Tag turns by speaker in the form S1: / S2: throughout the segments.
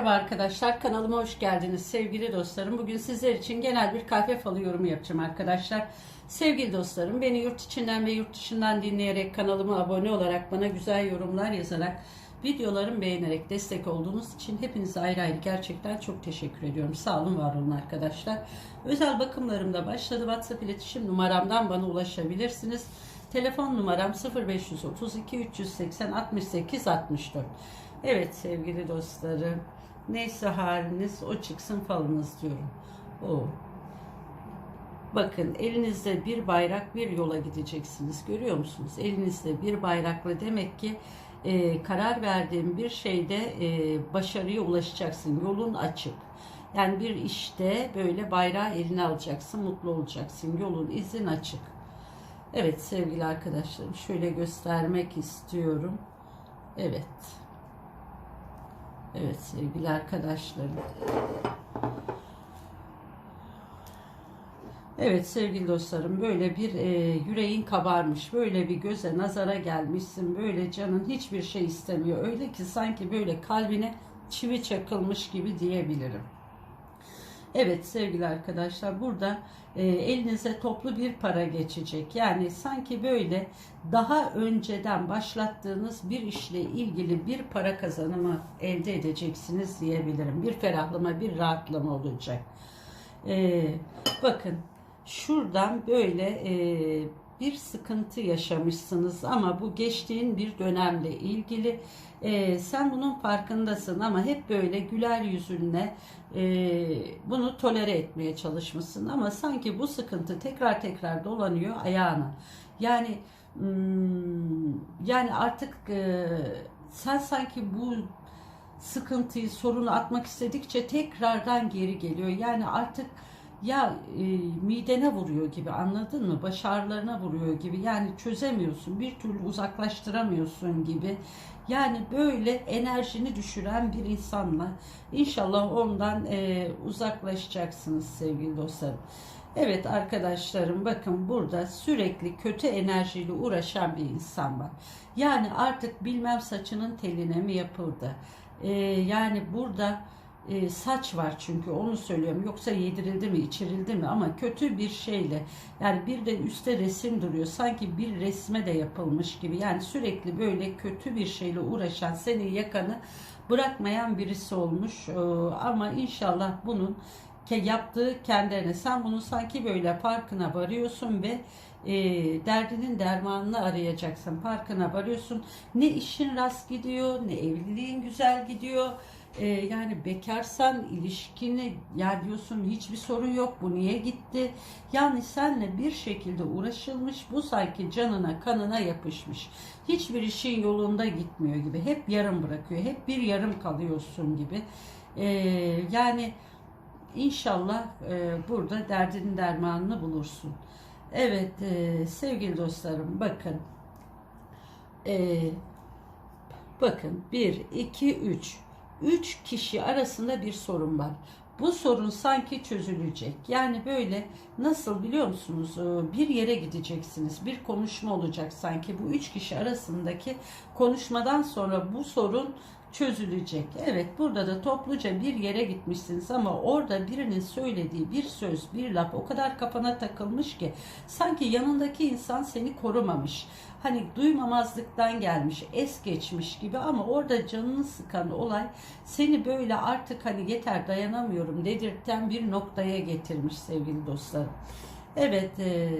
S1: Merhaba arkadaşlar kanalıma hoş geldiniz sevgili dostlarım. Bugün sizler için genel bir kahve falı yorumu yapacağım arkadaşlar. Sevgili dostlarım beni yurt içinden ve yurt dışından dinleyerek kanalıma abone olarak bana güzel yorumlar yazarak videolarımı beğenerek destek olduğunuz için hepinize ayrı ayrı gerçekten çok teşekkür ediyorum. Sağ olun var olun arkadaşlar. Özel bakımlarım da başladı. WhatsApp iletişim numaramdan bana ulaşabilirsiniz. Telefon numaram 0532 380 68 64. Evet sevgili dostlarım. Neyse haliniz o çıksın falınız diyorum. O. Bakın elinizde bir bayrak bir yola gideceksiniz. Görüyor musunuz? Elinizde bir bayrakla demek ki e, karar verdiğin bir şeyde e, başarıya ulaşacaksın. Yolun açık. Yani bir işte böyle bayrağı eline alacaksın, mutlu olacaksın. Yolun izin açık. Evet sevgili arkadaşlarım şöyle göstermek istiyorum. Evet. Evet sevgili arkadaşlarım. Evet sevgili dostlarım böyle bir e, yüreğin kabarmış, böyle bir göze nazara gelmişsin, böyle canın hiçbir şey istemiyor. Öyle ki sanki böyle kalbine çivi çakılmış gibi diyebilirim. Evet sevgili arkadaşlar burada e, elinize toplu bir para geçecek. Yani sanki böyle daha önceden başlattığınız bir işle ilgili bir para kazanımı elde edeceksiniz diyebilirim. Bir ferahlama, bir rahatlama olacak. E, bakın şuradan böyle e, bir sıkıntı yaşamışsınız ama bu geçtiğin bir dönemle ilgili. E, sen bunun farkındasın ama hep böyle güler yüzünle e, bunu tolere etmeye çalışmışsın ama sanki bu sıkıntı tekrar tekrar dolanıyor ayağına. Yani hmm, yani artık e, sen sanki bu sıkıntıyı sorunu atmak istedikçe tekrardan geri geliyor. Yani artık ya e, midene vuruyor gibi anladın mı? Baş ağrılarına vuruyor gibi. Yani çözemiyorsun. Bir türlü uzaklaştıramıyorsun gibi. Yani böyle enerjini düşüren bir insanla inşallah ondan e, uzaklaşacaksınız sevgili dostlarım. Evet arkadaşlarım bakın burada sürekli kötü enerjiyle uğraşan bir insan var. Yani artık bilmem saçının teline mi yapıldı. E, yani burada e, saç var çünkü onu söylüyorum. Yoksa yedirildi mi, içirildi mi ama kötü bir şeyle. Yani bir de üstte resim duruyor. Sanki bir resme de yapılmış gibi. Yani sürekli böyle kötü bir şeyle uğraşan, seni yakanı bırakmayan birisi olmuş. E, ama inşallah bunun yaptığı kendine sen bunu sanki böyle farkına varıyorsun ve e, derdinin dermanını arayacaksın farkına varıyorsun ne işin rast gidiyor ne evliliğin güzel gidiyor e, yani bekarsan ilişkini ya diyorsun hiçbir sorun yok bu niye gitti yani senle bir şekilde uğraşılmış bu sanki canına kanına yapışmış hiçbir işin yolunda gitmiyor gibi hep yarım bırakıyor hep bir yarım kalıyorsun gibi e, yani İnşallah e, burada derdinin dermanını bulursun. Evet e, sevgili dostlarım bakın. E, bakın 1, 2, 3. 3 kişi arasında bir sorun var. Bu sorun sanki çözülecek. Yani böyle nasıl biliyor musunuz? E, bir yere gideceksiniz. Bir konuşma olacak sanki. Bu üç kişi arasındaki konuşmadan sonra bu sorun çözülecek. Evet burada da topluca bir yere gitmişsiniz ama orada birinin söylediği bir söz, bir laf o kadar kafana takılmış ki sanki yanındaki insan seni korumamış. Hani duymamazlıktan gelmiş, es geçmiş gibi ama orada canını sıkan olay seni böyle artık hani yeter dayanamıyorum dedirten bir noktaya getirmiş sevgili dostlarım. Evet, e,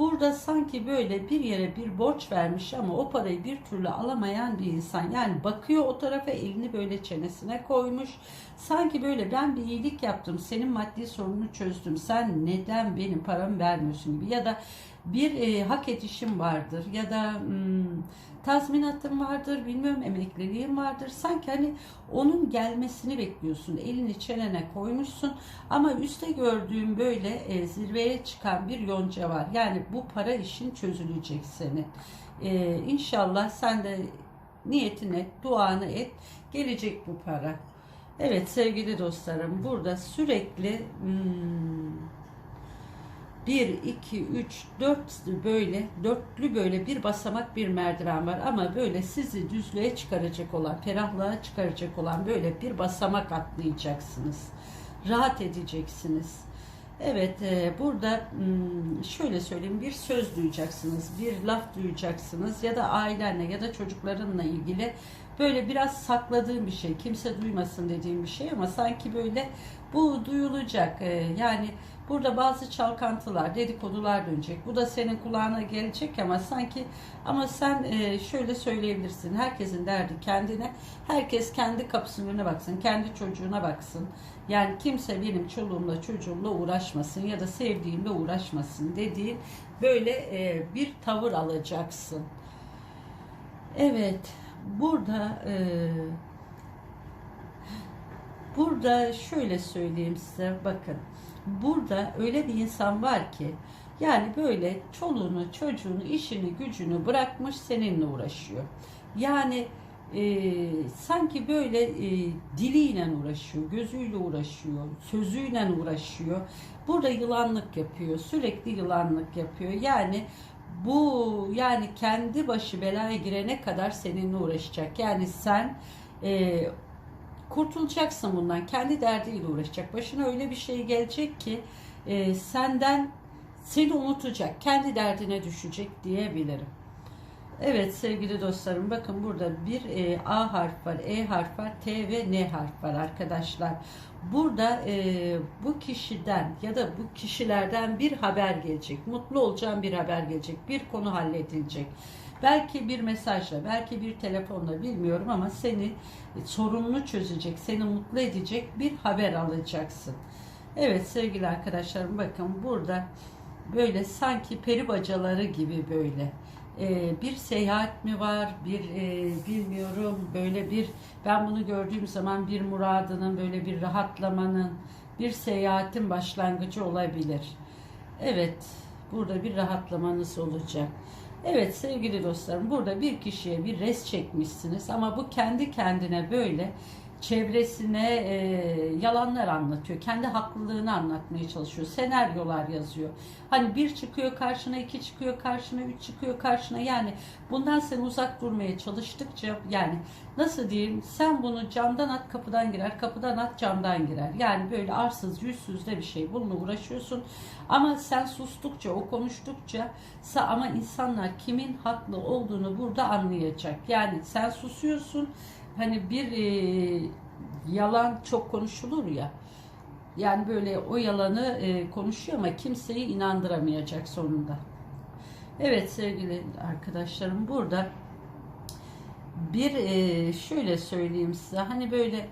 S1: Burada sanki böyle bir yere bir borç vermiş ama o parayı bir türlü alamayan bir insan. Yani bakıyor o tarafa elini böyle çenesine koymuş. Sanki böyle ben bir iyilik yaptım, senin maddi sorununu çözdüm. Sen neden benim paramı vermiyorsun gibi ya da bir e, hak edişim vardır ya da hmm, tazminatım vardır, bilmiyorum emekliliğim vardır. Sanki hani onun gelmesini bekliyorsun. Elini çenene koymuşsun ama üstte gördüğüm böyle e, zirveye çıkan bir yonca var. Yani bu para işin çözülecek senin. E, inşallah sen de niyetini et, duanı et. Gelecek bu para. Evet sevgili dostlarım burada sürekli hmm, 1, 2, 3, 4 böyle dörtlü böyle bir basamak bir merdiven var ama böyle sizi düzlüğe çıkaracak olan, ferahlığa çıkaracak olan böyle bir basamak atlayacaksınız. Rahat edeceksiniz. Evet, e, burada hmm, şöyle söyleyeyim bir söz duyacaksınız, bir laf duyacaksınız ya da ailenle ya da çocuklarınla ilgili böyle biraz sakladığım bir şey, kimse duymasın dediğim bir şey ama sanki böyle bu duyulacak. E, yani burada bazı çalkantılar, dedikodular dönecek. Bu da senin kulağına gelecek ama sanki ama sen e, şöyle söyleyebilirsin. Herkesin derdi kendine. Herkes kendi kapısının önüne baksın, kendi çocuğuna baksın. Yani kimse benim çoluğumla çocuğumla uğraşmasın ya da sevdiğimle uğraşmasın dediğin böyle e, bir tavır alacaksın. Evet, burada e, burada şöyle söyleyeyim size bakın. Burada öyle bir insan var ki yani böyle çoluğunu, çocuğunu, işini, gücünü bırakmış seninle uğraşıyor. Yani e, sanki böyle e, diliyle uğraşıyor, gözüyle uğraşıyor, sözüyle uğraşıyor. Burada yılanlık yapıyor, sürekli yılanlık yapıyor. Yani bu yani kendi başı belaya girene kadar seninle uğraşacak. Yani sen e, kurtulacaksın bundan. Kendi derdiyle uğraşacak. Başına öyle bir şey gelecek ki e, senden seni unutacak. Kendi derdine düşecek diyebilirim. Evet sevgili dostlarım bakın burada bir e, A harf var, E harf var, T ve N harf var arkadaşlar. Burada e, bu kişiden ya da bu kişilerden bir haber gelecek. Mutlu olacağım bir haber gelecek. Bir konu halledilecek. Belki bir mesajla, belki bir telefonla bilmiyorum ama seni e, sorununu çözecek, seni mutlu edecek bir haber alacaksın. Evet sevgili arkadaşlarım bakın burada böyle sanki peri bacaları gibi böyle e, bir seyahat mi var bir e, bilmiyorum böyle bir ben bunu gördüğüm zaman bir muradının böyle bir rahatlamanın bir seyahatin başlangıcı olabilir. Evet burada bir rahatlamanız olacak. Evet sevgili dostlarım burada bir kişiye bir res çekmişsiniz ama bu kendi kendine böyle çevresine e, yalanlar anlatıyor. Kendi haklılığını anlatmaya çalışıyor. Senaryolar yazıyor. Hani bir çıkıyor karşına, iki çıkıyor karşına, üç çıkıyor karşına. Yani bundan sen uzak durmaya çalıştıkça yani nasıl diyeyim sen bunu camdan at kapıdan girer, kapıdan at camdan girer. Yani böyle arsız, yüzsüz de bir şey. Bununla uğraşıyorsun. Ama sen sustukça, o konuştukça ama insanlar kimin haklı olduğunu burada anlayacak. Yani sen susuyorsun hani bir e, yalan çok konuşulur ya. Yani böyle o yalanı e, konuşuyor ama kimseyi inandıramayacak sonunda. Evet sevgili arkadaşlarım burada bir e, şöyle söyleyeyim size hani böyle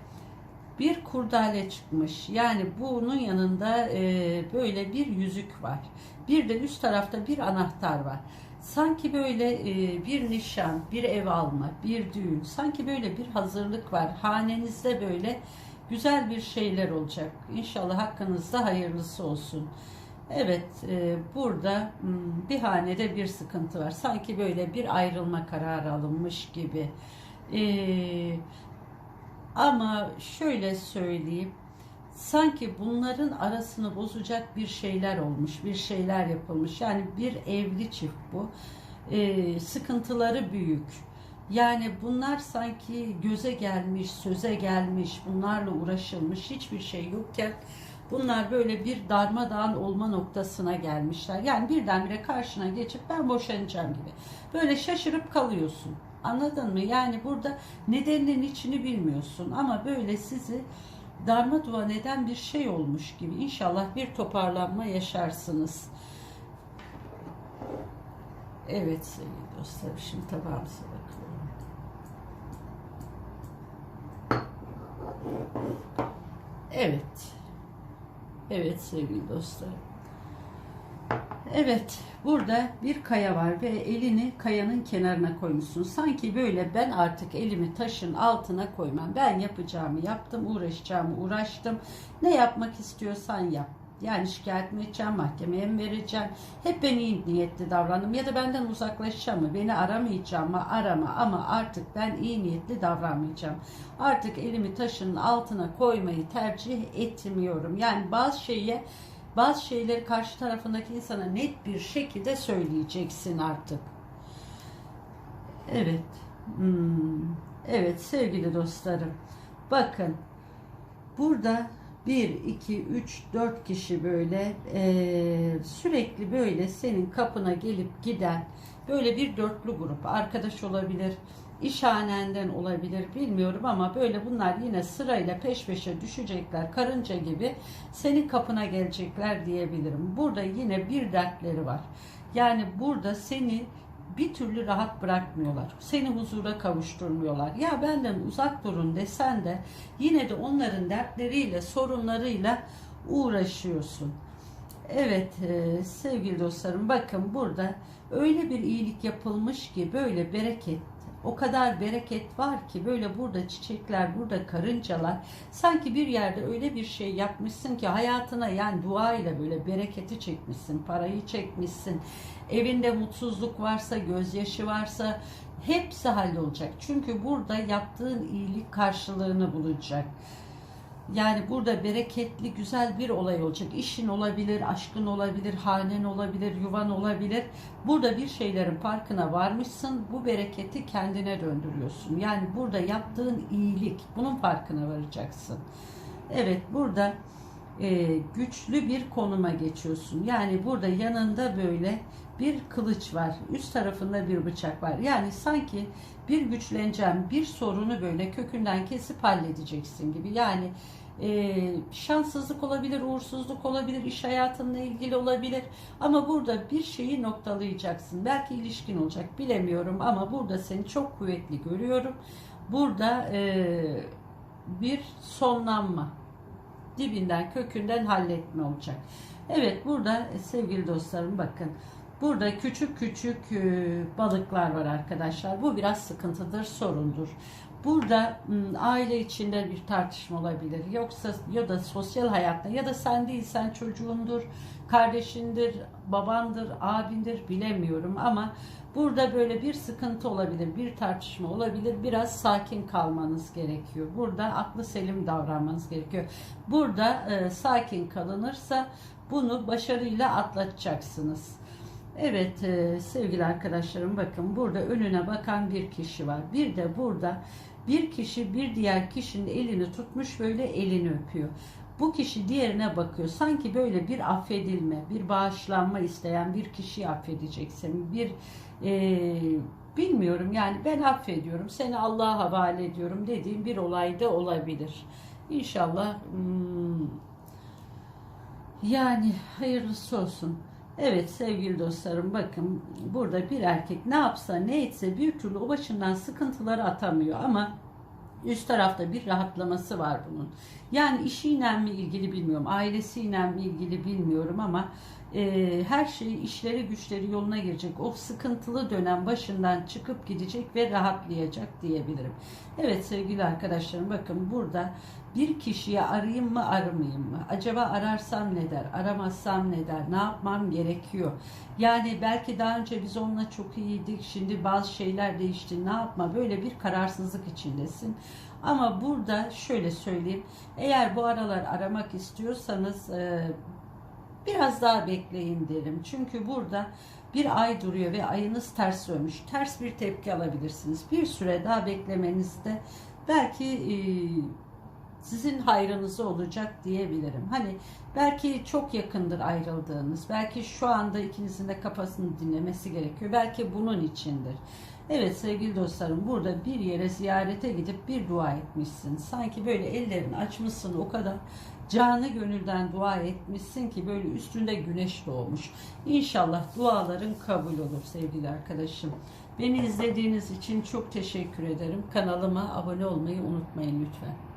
S1: bir kurdale çıkmış. Yani bunun yanında e, böyle bir yüzük var. Bir de üst tarafta bir anahtar var. Sanki böyle e, bir nişan, bir ev alma, bir düğün, sanki böyle bir hazırlık var. Hanenizde böyle güzel bir şeyler olacak. İnşallah hakkınızda hayırlısı olsun. Evet, e, burada hmm, bir hanede bir sıkıntı var. Sanki böyle bir ayrılma kararı alınmış gibi. E, ama şöyle söyleyeyim, sanki bunların arasını bozacak bir şeyler olmuş, bir şeyler yapılmış. Yani bir evli çift bu. Ee, sıkıntıları büyük. Yani bunlar sanki göze gelmiş, söze gelmiş, bunlarla uğraşılmış hiçbir şey yokken bunlar böyle bir darmadağın olma noktasına gelmişler. Yani birdenbire karşına geçip ben boşanacağım gibi. Böyle şaşırıp kalıyorsun. Anladın mı? Yani burada nedeninin içini bilmiyorsun ama böyle sizi darma duman eden bir şey olmuş gibi. İnşallah bir toparlanma yaşarsınız. Evet sevgili dostlar şimdi tabağımıza bakalım. Evet. Evet sevgili dostlar. Evet, burada bir kaya var ve elini kayanın kenarına koymuşsun. Sanki böyle ben artık elimi taşın altına koymam. Ben yapacağımı yaptım, uğraşacağımı uğraştım. Ne yapmak istiyorsan yap. Yani şikayet mi edeceğim, mahkemeye mi vereceğim? Hep ben iyi niyetli davrandım ya da benden uzaklaşacağım mı? Beni aramayacağım mı? Arama ama artık ben iyi niyetli davranmayacağım. Artık elimi taşın altına koymayı tercih etmiyorum. Yani bazı şeye Bazı şeyleri karşı tarafındaki insana net bir şekilde söyleyeceksin artık. Evet. Hmm. Evet sevgili dostlarım. Bakın burada 1, 2, 3, 4 kişi böyle eee, sürekli böyle senin kapına gelip giden böyle bir dörtlü grup arkadaş olabilir, işhanenden olabilir bilmiyorum ama böyle bunlar yine sırayla peş peşe düşecekler karınca gibi senin kapına gelecekler diyebilirim. Burada yine bir dertleri var. Yani burada seni bir türlü rahat bırakmıyorlar. Seni huzura kavuşturmuyorlar. Ya benden uzak durun desen de yine de onların dertleriyle, sorunlarıyla uğraşıyorsun. Evet e, sevgili dostlarım bakın burada öyle bir iyilik yapılmış ki böyle bereket o kadar bereket var ki böyle burada çiçekler, burada karıncalar sanki bir yerde öyle bir şey yapmışsın ki hayatına yani dua ile böyle bereketi çekmişsin, parayı çekmişsin. Evinde mutsuzluk varsa, gözyaşı varsa hepsi hallolacak. Çünkü burada yaptığın iyilik karşılığını bulacak. Yani burada bereketli, güzel bir olay olacak. İşin olabilir, aşkın olabilir, hanen olabilir, yuvan olabilir. Burada bir şeylerin farkına varmışsın. Bu bereketi kendine döndürüyorsun. Yani burada yaptığın iyilik, bunun farkına varacaksın. Evet, burada e, güçlü bir konuma geçiyorsun. Yani burada yanında böyle bir kılıç var. Üst tarafında bir bıçak var. Yani sanki bir güçleneceğim bir sorunu böyle kökünden kesip halledeceksin gibi. Yani e, şanssızlık olabilir, uğursuzluk olabilir, iş hayatınla ilgili olabilir. Ama burada bir şeyi noktalayacaksın. Belki ilişkin olacak bilemiyorum ama burada seni çok kuvvetli görüyorum. Burada e, bir sonlanma dibinden kökünden halletme olacak. Evet burada e, sevgili dostlarım bakın burada küçük küçük e, balıklar var arkadaşlar. Bu biraz sıkıntıdır, sorundur. Burada aile içinde bir tartışma olabilir. Yoksa ya da sosyal hayatta ya da sen değilsen çocuğundur, kardeşindir, babandır, abindir bilemiyorum ama Burada böyle bir sıkıntı olabilir, bir tartışma olabilir. Biraz sakin kalmanız gerekiyor. Burada aklı selim davranmanız gerekiyor. Burada e, sakin kalınırsa bunu başarıyla atlatacaksınız. Evet e, sevgili arkadaşlarım bakın burada önüne bakan bir kişi var. Bir de burada bir kişi bir diğer kişinin elini tutmuş böyle elini öpüyor. Bu kişi diğerine bakıyor. Sanki böyle bir affedilme, bir bağışlanma isteyen bir kişiyi affedeceksin. Bir e, bilmiyorum yani ben affediyorum, seni Allah'a havale ediyorum dediğim bir olay da olabilir. İnşallah hmm, yani hayırlısı olsun. Evet sevgili dostlarım bakın burada bir erkek ne yapsa ne etse bir türlü o başından sıkıntıları atamıyor ama üst tarafta bir rahatlaması var bunun. Yani işiyle mi ilgili bilmiyorum, ailesiyle mi ilgili bilmiyorum ama e, her şey işleri güçleri yoluna girecek. O sıkıntılı dönem başından çıkıp gidecek ve rahatlayacak diyebilirim. Evet sevgili arkadaşlarım bakın burada bir kişiye arayayım mı aramayayım mı? Acaba ararsam ne der? Aramazsam ne der? Ne yapmam gerekiyor? Yani belki daha önce biz onunla çok iyiydik. Şimdi bazı şeyler değişti. Ne yapma? Böyle bir kararsızlık içindesin. Ama burada şöyle söyleyeyim. Eğer bu aralar aramak istiyorsanız e, biraz daha bekleyin derim. Çünkü burada bir ay duruyor ve ayınız ters dönmüş. Ters bir tepki alabilirsiniz. Bir süre daha beklemenizde belki e, sizin hayrınıza olacak diyebilirim. Hani belki çok yakındır ayrıldığınız. Belki şu anda ikinizin de kafasını dinlemesi gerekiyor. Belki bunun içindir. Evet sevgili dostlarım burada bir yere ziyarete gidip bir dua etmişsin. Sanki böyle ellerini açmışsın o kadar canı gönülden dua etmişsin ki böyle üstünde güneş doğmuş. İnşallah duaların kabul olur sevgili arkadaşım. Beni izlediğiniz için çok teşekkür ederim. Kanalıma abone olmayı unutmayın lütfen.